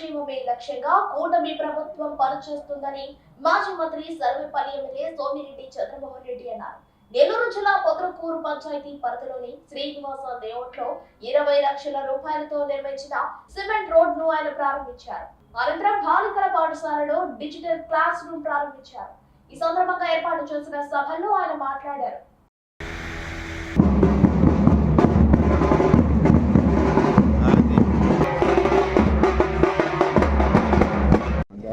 సంక్షేమమే లక్ష్యంగా కూటమి ప్రభుత్వం పనిచేస్తుందని మాజీ మంత్రి సర్వేపల్లి ఎమ్మెల్యే సోమిరెడ్డి చంద్రమోహన్ రెడ్డి అన్నారు. నెల్లూరు జిల్లా పొద్రకూరు పంచాయతీ పరిధిలోని శ్రీనివాస లేఅవుట్లో ఇరవై లక్షల రూపాయలతో నిర్మించిన సిమెంట్ రోడ్ను ఆయన ప్రారంభించారు. అనంతరం బాలికల పాఠశాలలో డిజిటల్ క్లాస్ రూమ్ ప్రారంభించారు. ఈ సందర్భంగా ఏర్పాటు చేసిన సభలో ఆయన మాట్లాడారు.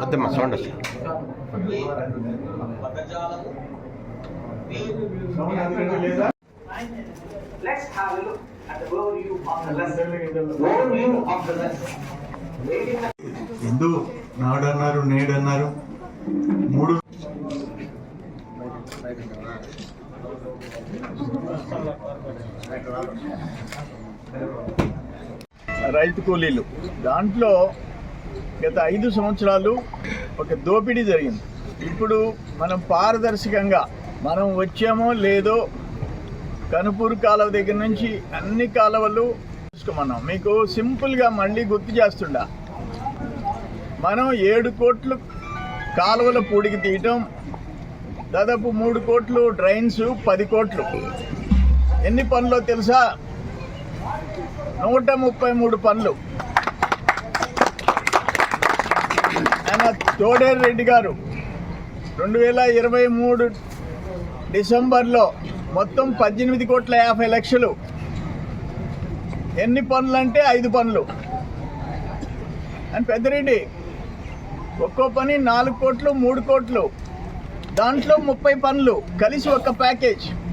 అద్దెమ్మా నాడు అన్నారు నేడు అన్నారు మూడు రైతు కూలీలు. దాంట్లో గత ఐదు సంవత్సరాలు ఒక దోపిడీ జరిగింది. ఇప్పుడు మనం పారదర్శకంగా మనం వచ్చామో లేదో కనుపూరు కాలువ దగ్గర నుంచి అన్ని కాలువలు చూసుకోమన్నాం మీకు సింపుల్గా మళ్ళీ గుర్తు చేస్తుండా. మనం ఏడు కోట్లు కాలువల పూడికి తీయటం దాదాపు మూడు కోట్లు డ్రైన్స్ పది కోట్లు. ఎన్ని పనులో తెలుసా? నూట ముప్పై మూడు పనులు. ఆయన తోడేరు రెడ్డి గారు రెండు వేల ఇరవై మూడు డిసెంబర్లో మొత్తం పద్దెనిమిది కోట్ల యాభై లక్షలు. ఎన్ని పనులు అంటే ఐదు పనులు. అని పెద్దరెడ్డి ఒక్కో పని నాలుగు కోట్లు మూడు కోట్లు. దాంట్లో ముప్పై పనులు కలిసి ఒక ప్యాకేజ్.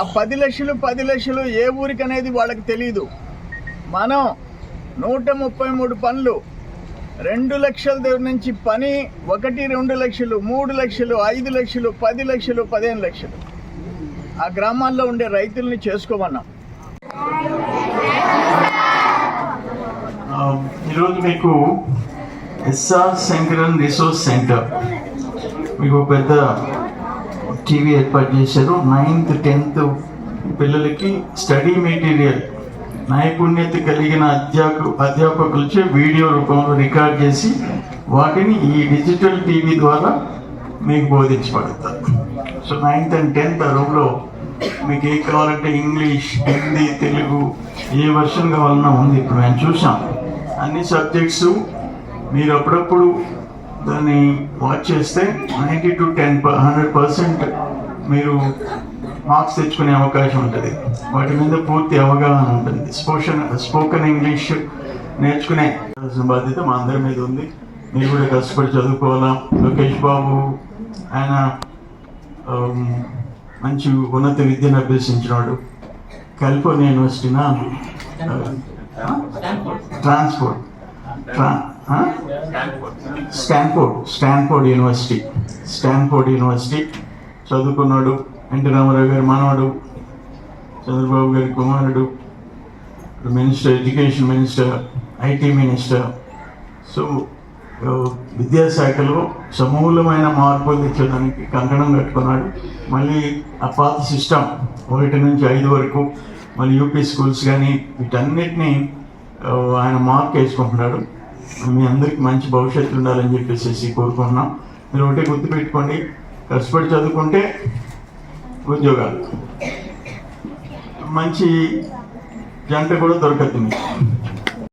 ఆ పది లక్షలు పది లక్షలు ఏ ఊరికి అనేది వాళ్ళకి తెలియదు మనం నూట ముప్పై మూడు పనులు రెండు లక్షల దగ్గర నుంచి పని ఒకటి రెండు లక్షలు మూడు లక్షలు ఐదు లక్షలు పది లక్షలు పదిహేను లక్షలు. ఆ గ్రామాల్లో ఉండే రైతుల్ని చేసుకోమన్నాం. ఈరోజు మీకు ఎస్ఆర్ శంకరన్ రిసోర్స్ సెంటర్. మీకు పెద్ద టీవీ ఏర్పాటు చేశారు. నైన్త్ టెన్త్ పిల్లలకి స్టడీ మెటీరియల్ నైపుణ్యత కలిగిన అధ్యాపకు అధ్యాపకులచే వీడియో రూపంలో రికార్డ్ చేసి వాటిని ఈ డిజిటల్ టీవీ ద్వారా మీకు బోధించబడతారు. సో నైన్త్ అండ్ టెన్త్ ఆ రూమ్లో మీకు ఏ కావాలంటే ఇంగ్లీష్ హిందీ తెలుగు ఏ వర్షన్ కావాలన్నా ఉంది. ఇప్పుడు మేము చూసాం. అన్ని సబ్జెక్ట్స్ మీరు అప్పుడప్పుడు దాన్ని వాచ్ చేస్తే ninety to ten hundred percent మీరు మార్క్స్ తెచ్చుకునే అవకాశం ఉంటుంది. వాటి మీద పూర్తి అవగాహన ఉంటుంది. స్పోషన్ స్పోకెన్ ఇంగ్లీష్ నేర్చుకునే బాధ్యత మా అందరి మీద ఉంది. మీరు కూడా కష్టపడి చదువుకోవాలా. లోకేష్ బాబు ఆయన మంచి ఉన్నత విద్యను అభ్యసించినాడు. California యూనివర్సిటీనా? Transport Stanford. Stanford university. Stanford university చదువుకున్నాడు ఎన్టీ రామారావు గారి మనవడు చంద్రబాబు గారి కుమారుడు minister education minister IT minister. So విద్యాశాఖలో సమూలమైన మార్పులు తెచ్చడానికి కంకణం కట్టుకున్నాడు. మళ్ళీ ఆ పాత సిస్టమ్ ఒకటి నుంచి ఐదు వరకు మళ్ళీ యూపీ స్కూల్స్ కానీ వీటన్నిటినీ ఆయన మార్క్ వేసుకుంటున్నాడు. మీ అందరికి మంచి భవిష్యత్తు ఉండాలని చెప్పేసి కోరుకుంటున్నాం. మీరు ఒకటే గుర్తుపెట్టుకోండి కష్టపడి చదువుకుంటే ఉద్యోగాలు. మంచి జంట కూడా దొరకద్దు మీకు.